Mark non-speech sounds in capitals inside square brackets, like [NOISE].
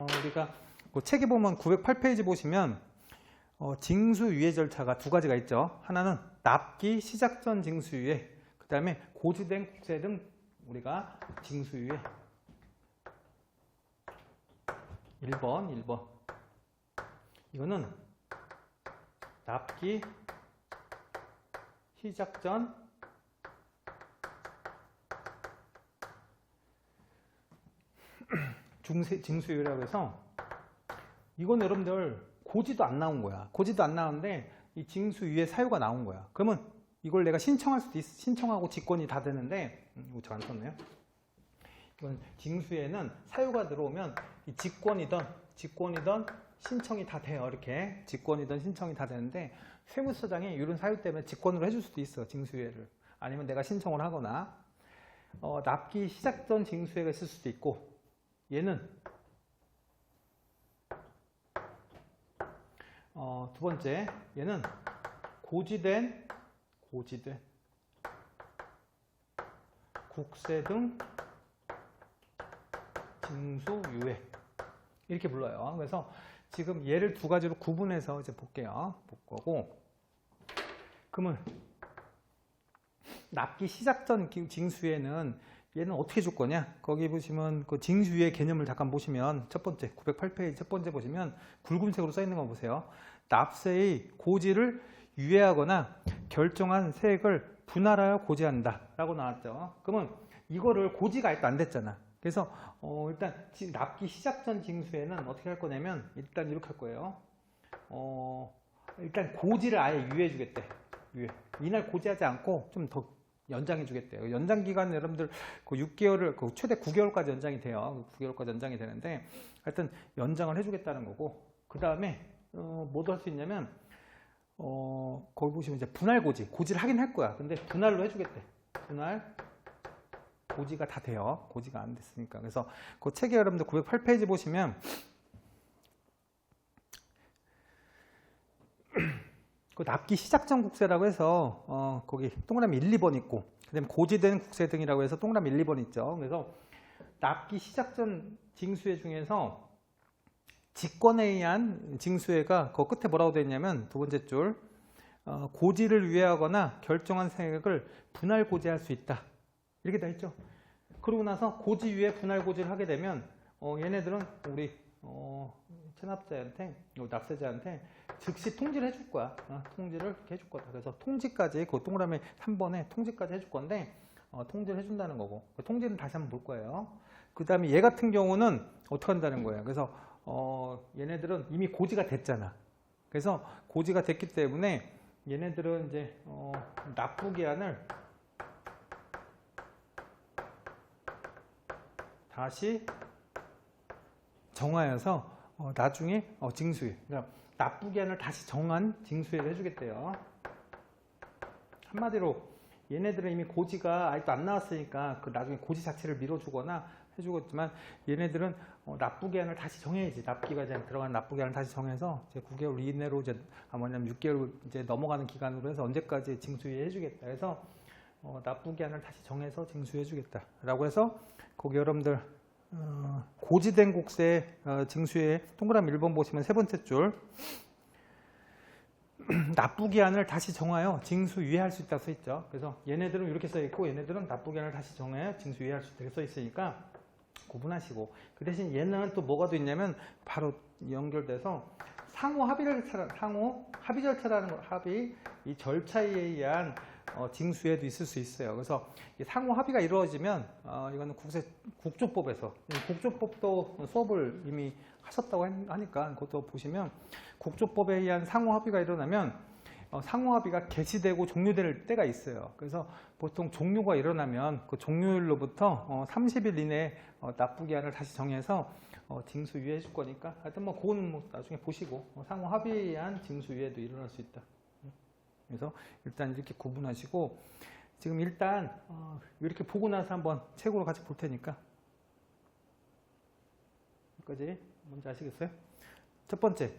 어, 우리가 그 책에 보면 908페이지 보시면 어, 징수 유예 절차가 두 가지가 있죠. 하나는 납기 시작 전 징수 유예, 그 다음에 고지된 국세 등 우리가 징수 유예. 1번, 1번. 이거는 납기 시작 전 중세, 징수유예라고 해서 이건 여러분들 고지도 안 나온 거야. 고지도 안 나오는데 이 징수유예 사유가 나온 거야. 그러면 이걸 내가 신청할 수도 있, 신청하고 직권이 다 되는데 음, 이거 잘안 썼네요. 이건 징수에는 사유가 들어오면 이 직권이든 직권이든 신청이 다 돼요. 이렇게 직권이든 신청이 다 되는데 세무서장이 이런 사유 때문에 직권으로 해줄 수도 있어. 징수회를 아니면 내가 신청을 하거나 어, 납기 시작 전 징수회가 있을 수도 있고 얘는 어, 두 번째 얘는 고지된 고지된 국세 등 징수유예 이렇게 불러요. 그래서 지금 얘를 두 가지로 구분해서 이제 볼게요. 볼 거고 그러면 납기 시작 전 징수유예는 얘는 어떻게 줄 거냐? 거기 보시면 그 징수유예 개념을 잠깐 보시면 첫 번째 908페이지 첫 번째 보시면 굵은색으로 써 있는 거 보세요. 납세의 고지를 유예하거나 결정한 세액을 분할하여 고지한다 라고 나왔죠. 그러면 이거를 고지가 아직도 안 됐잖아. 그래서 어, 일단 지- 납기 시작 전 징수에는 어떻게 할 거냐면 일단 이렇게 할 거예요. 어, 일단 고지를 아예 유예해 주겠대. 유예. 이날 고지하지 않고 좀더 연장해 주겠대요. 연장 기간 여러분들 그 6개월을 그 최대 9개월까지 연장이 돼요. 9개월까지 연장이 되는데 하여튼 연장을 해 주겠다는 거고 그 다음에 어, 뭐도 할 수 있냐면 어, 거기 보시면 이제 분할 고지, 고지를 하긴 할 거야. 근데 분할로 해주겠대. 분할 고지가 다 돼요. 고지가 안 됐으니까. 그래서 그 책에 여러분들 908페이지 보시면 그 납기 시작전 국세라고 해서 어, 거기 동그라미 1, 2번 있고 그다음에 고지된 국세 등이라고 해서 동그라미 1, 2번 있죠. 그래서 납기 시작전 징수회 중에서 직권에 의한 징수회가 그 끝에 뭐라고 되어 있냐면 두 번째 줄 어, 고지를 유예하거나 결정한 세액을 분할 고지할 수 있다 이렇게 돼 있죠. 그러고 나서 고지 유예 분할 고지를 하게 되면 어, 얘네들은 우리 어, 체납자한테 어, 납세자한테 즉시 통지를 해줄 거야. 어, 통지를 해줄 거다. 그래서 통지까지 그 동그라미 3번에 통지까지 해줄 건데 어, 통지를 해준다는 거고 그 통지는 다시 한번 볼 거예요. 그 다음에 얘 같은 경우는 어떻게 한다는 거예요. 그래서 어, 얘네들은 이미 고지가 됐잖아. 그래서 고지가 됐기 때문에 얘네들은 이제 어, 납부 기한을 다시 정하여서 어, 나중에 어, 징수일, 그러니까 납부기한을 다시 정한 징수일을 해주겠대요. 한마디로 얘네들은 이미 고지가 아직도 안 나왔으니까 그 나중에 고지 자체를 밀어주거나 해주겠지만 얘네들은 어, 납부기한을 다시 정해야지 납기가 이제 들어간 납부기한을 다시 정해서 이제 9개월 이내로 이제 아 뭐냐면 6개월 이제 넘어가는 기간으로 해서 언제까지 징수해 해주겠다 해서 어, 납부기한을 다시 정해서 징수해 주겠다라고 해서 거기 여러분들 어, 고지된 국세 어, 징수에 동그라미 1번 보시면 세 번째 줄 [CLEARS THROAT] 납부기한을 다시 정하여 징수 유예할 수 있다고 써 있죠. 그래서 얘네들은 이렇게 써 있고 얘네들은 납부기한을 다시 정하여 징수 유예할 수 있다고 써 있으니까 구분하시고 그 대신 얘는 또 뭐가 돼 있냐면 바로 연결돼서 상호 합의를 상호 합의 절차라는 거 합의 이 절차에 의한 어, 징수에도 있을 수 있어요. 그래서 이 상호 합의가 이루어지면 어, 이거는 국세 국조법에서 이 국조법도 수업을 이미 하셨다고 한- 하니까 그것도 보시면 국조법에 의한 상호 합의가 일어나면 어, 상호 합의가 개시되고 종료될 때가 있어요. 그래서 보통 종료가 일어나면 그 종료일로부터 어, 30일 이내에 어, 납부 기한을 다시 정해서 어, 징수 유예 해 줄 거니까 하여튼 뭐 그거는 뭐 나중에 보시고 어, 상호 합의에 의한 징수 유예도 일어날 수 있다. 그래서 일단 이렇게 구분하시고 지금 일단 어, 이렇게 보고 나서 한번 책으로 같이 볼 테니까. 여기까지. 뭔지 아시겠어요? 첫 번째